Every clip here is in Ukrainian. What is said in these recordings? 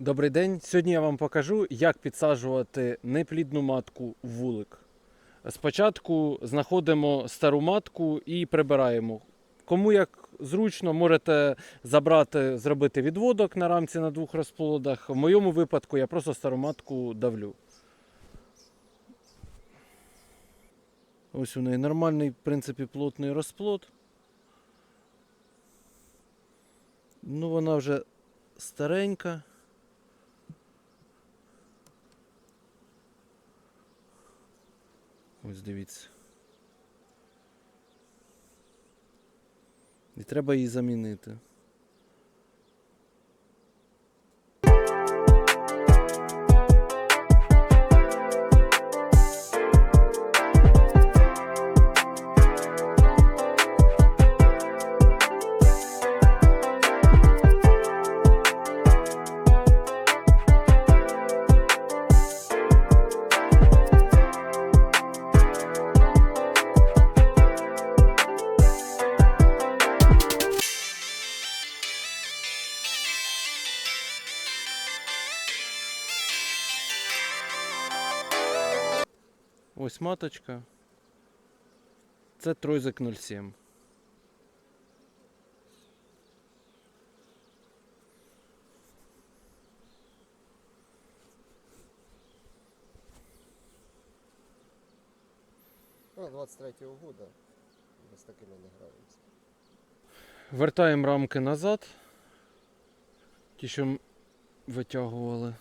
Добрий день. Сьогодні я вам покажу, як підсаджувати неплідну матку в вулик. Спочатку знаходимо стару матку і прибираємо. Кому як зручно, можете забрати, зробити відводок на рамці на двох розплодах. В моєму випадку я просто стару матку давлю. Ось у неї нормальний, в принципі, плотний розплод. Ну, вона вже старенька. Ось дивіться. І треба її замінити. Маточка. Це тройзик 07. Ну, 23-го года ми з такими не граємося. Вертаємо рамки назад. Ті, що витягували.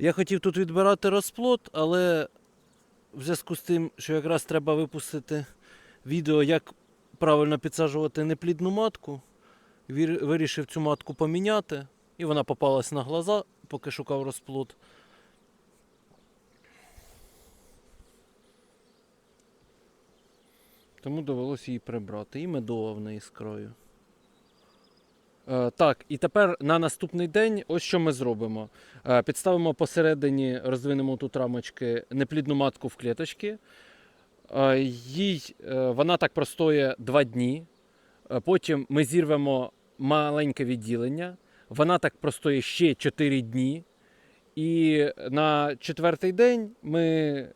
Я хотів тут відбирати розплод, але в зв'язку з тим, що якраз треба випустити відео, як правильно підсаджувати неплідну матку, вирішив цю матку поміняти. І вона попалась на глаза, поки шукав розплод. Тому довелося її прибрати. І медова в неї з краю. Е, так, і тепер на наступний день ось що ми зробимо. Е, підставимо посередині, роздвинемо тут рамочки неплідну матку в клеточки. Е, їй, вона так простоє 2 дні. Потім ми зірвемо маленьке відділення. Вона так простоє ще 4 дні. І на четвертий день ми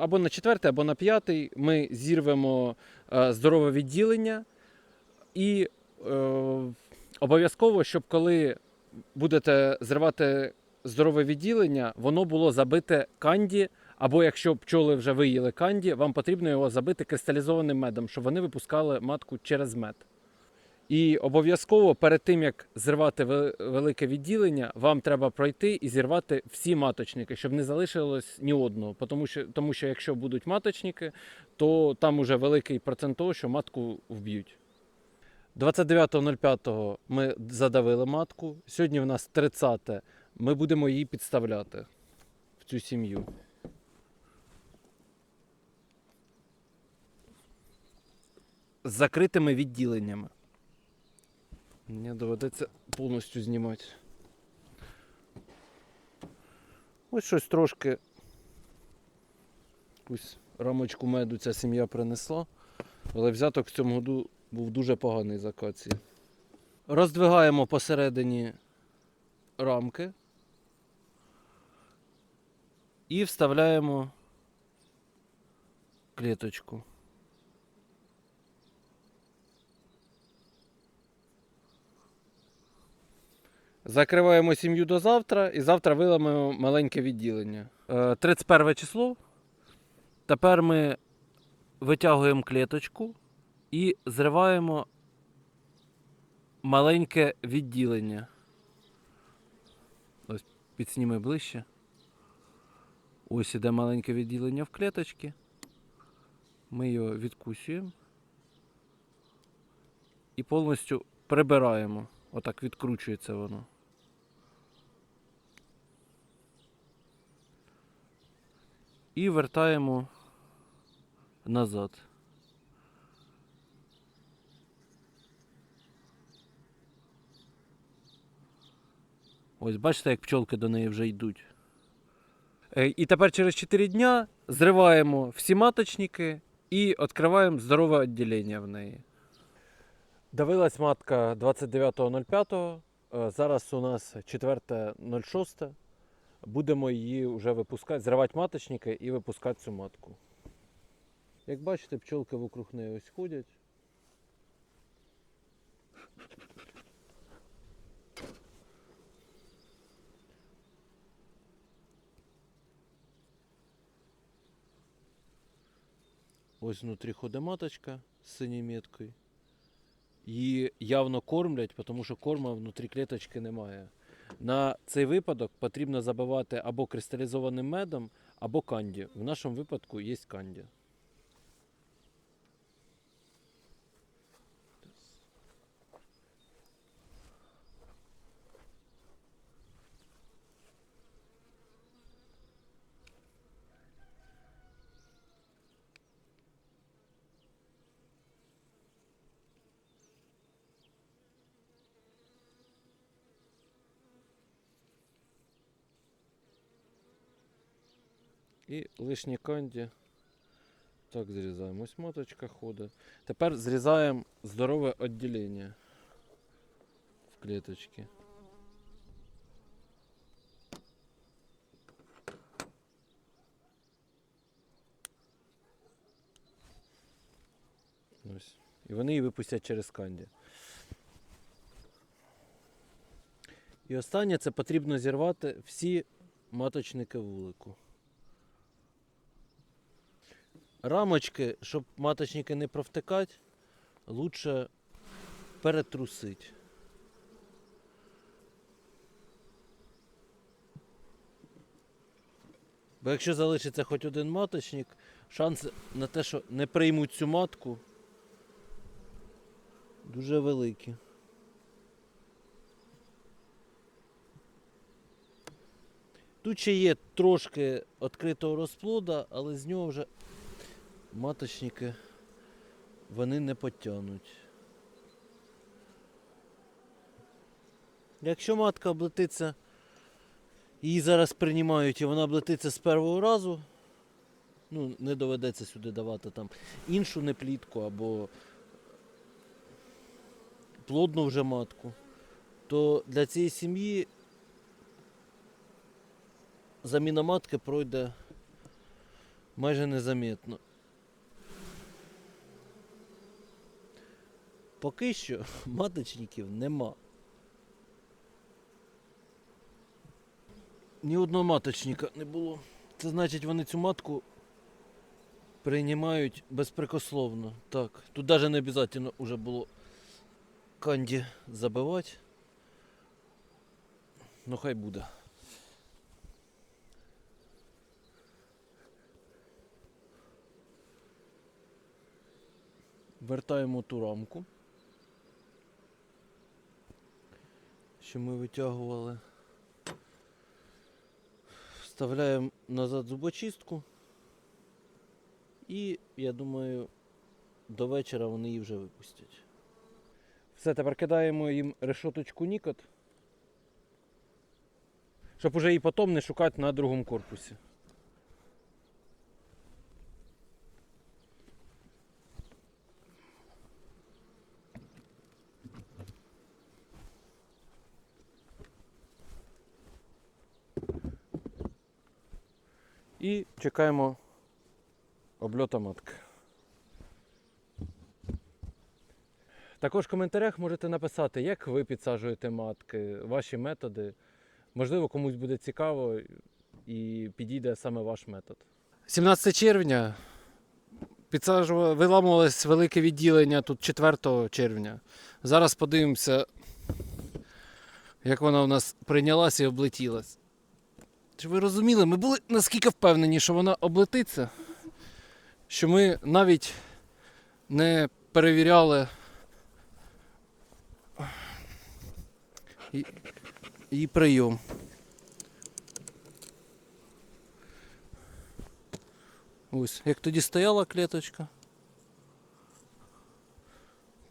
або на четвертий, або на п'ятий ми зірвемо здорове відділення. І обов'язково, щоб коли будете зривати здорове відділення, воно було забите канді. Або якщо пчоли вже виїли канді, вам потрібно його забити кристалізованим медом, щоб вони випускали матку через мед. І обов'язково перед тим як зривати велике відділення, вам треба пройти і зірвати всі маточники, щоб не залишилось ні одного. Тому що, тому що якщо будуть маточники, то там уже великий процент того, що матку вб'ють. 29.05 ми задавили матку. Сьогодні в нас 30. Ми будемо її підставляти в цю сім'ю. З закритими відділеннями. Мені доведеться повністю знімати. Ось щось трошки. Якусь рамочку меду ця сім'я принесла. Але взяток в цьому году був дуже поганий з акації. Роздвигаємо посередині рамки і вставляємо клеточку. Закриваємо сім'ю до завтра і завтра виламаємо маленьке відділення. Е, 31 число. Тепер ми витягуємо клеточку і зриваємо маленьке відділення. Ось підсніми ближче. Ось іде маленьке відділення в клеточці. Ми його відкусуємо і повністю прибираємо. Отак відкручується воно. І вертаємо назад. Ось бачите, як пчолки до неї вже йдуть. Е, І тепер через 4 дня зриваємо всі маточники і відкриваємо здорове відділення в неї. Давилась матка 29.05. Е, Зараз у нас 4.06. Будемо її вже випускати, зривати маточники і випускати цю матку. Як бачите, пчолки вокруг неї ось ходять. Ось внутрі ходить з синьою меткою. Її явно кормлять, тому що корма внутрі клеточки немає. На цей випадок потрібно забивати або кристалізованим медом, або канді. В нашому випадку є канді. І лишні канді. Так, зрізаємо. Ось моточка ходить. Тепер зрізаємо здорове відділення в клеточці. Ось. І вони її випустять через канді. І останнє це потрібно зірвати всі маточники вулику. Рамочки, щоб маточники не провтикати, лучше перетрусить. Бо якщо залишиться хоч один маточник, шанси на те, що не приймуть цю матку, дуже великі. Тут ще є трошки відкритого розплода, але з нього вже маточники вони не потягнуть. Якщо матка облетиться, її зараз приймають і вона облетиться з першого разу, ну, не доведеться сюди давати там іншу неплітку або плодну вже матку, то для цієї сім'ї заміна матки пройде майже незамітно. Поки що маточників нема. Ні одного маточника не було. Це значить вони цю матку приймають безпрекословно. Так, тут навіть не обов'язково вже було канді забивати. Ну хай буде. Вертаємо ту рамку. Що ми витягували. Вставляємо назад зубочистку. І я думаю, до вечора вони її вже випустять. Все, тепер кидаємо їм решоточку Нікот, щоб уже її потім не шукати на другому корпусі. І чекаємо обльота матки. Також в коментарях можете написати, як ви підсаджуєте матки, ваші методи. Можливо, комусь буде цікаво і підійде саме ваш метод. 17 червня виламувалось велике відділення тут 4 червня. Зараз подивимося, як вона у нас прийнялась і облетілась. Чи ви розуміли, ми були наскільки впевнені, що вона облетиться, що ми навіть не перевіряли її прийом. Ось, як тоді стояла клеточка.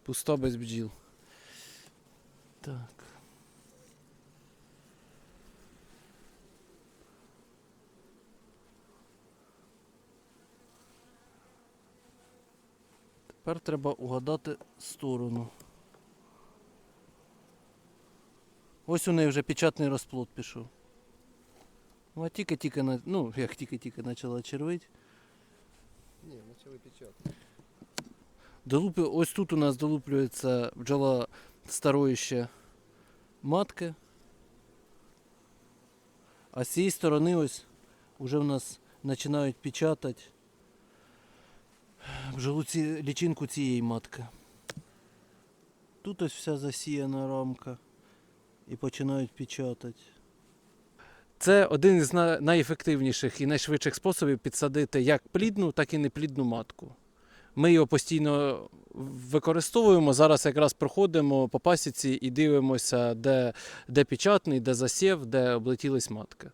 Пуста без бджіл. Так. Тепер треба угадати сторону. Ось у неї вже печатний розплод пішов. Ну, а тільки-тільки, ну, як тільки-тільки почала червити. Ні, почали печатати. Долупи, ось тут у нас долуплюється бджола старої ще матки. А з цієї сторони ось уже в нас починають печатати бджолу ці, лічинку цієї матки. Тут ось вся засіяна рамка і починають печатати. Це один із найефективніших і найшвидших способів підсадити як плідну, так і неплідну матку. Ми його постійно використовуємо. Зараз якраз проходимо по пасіці і дивимося, де, де печатний, де засів, де облетілись матки.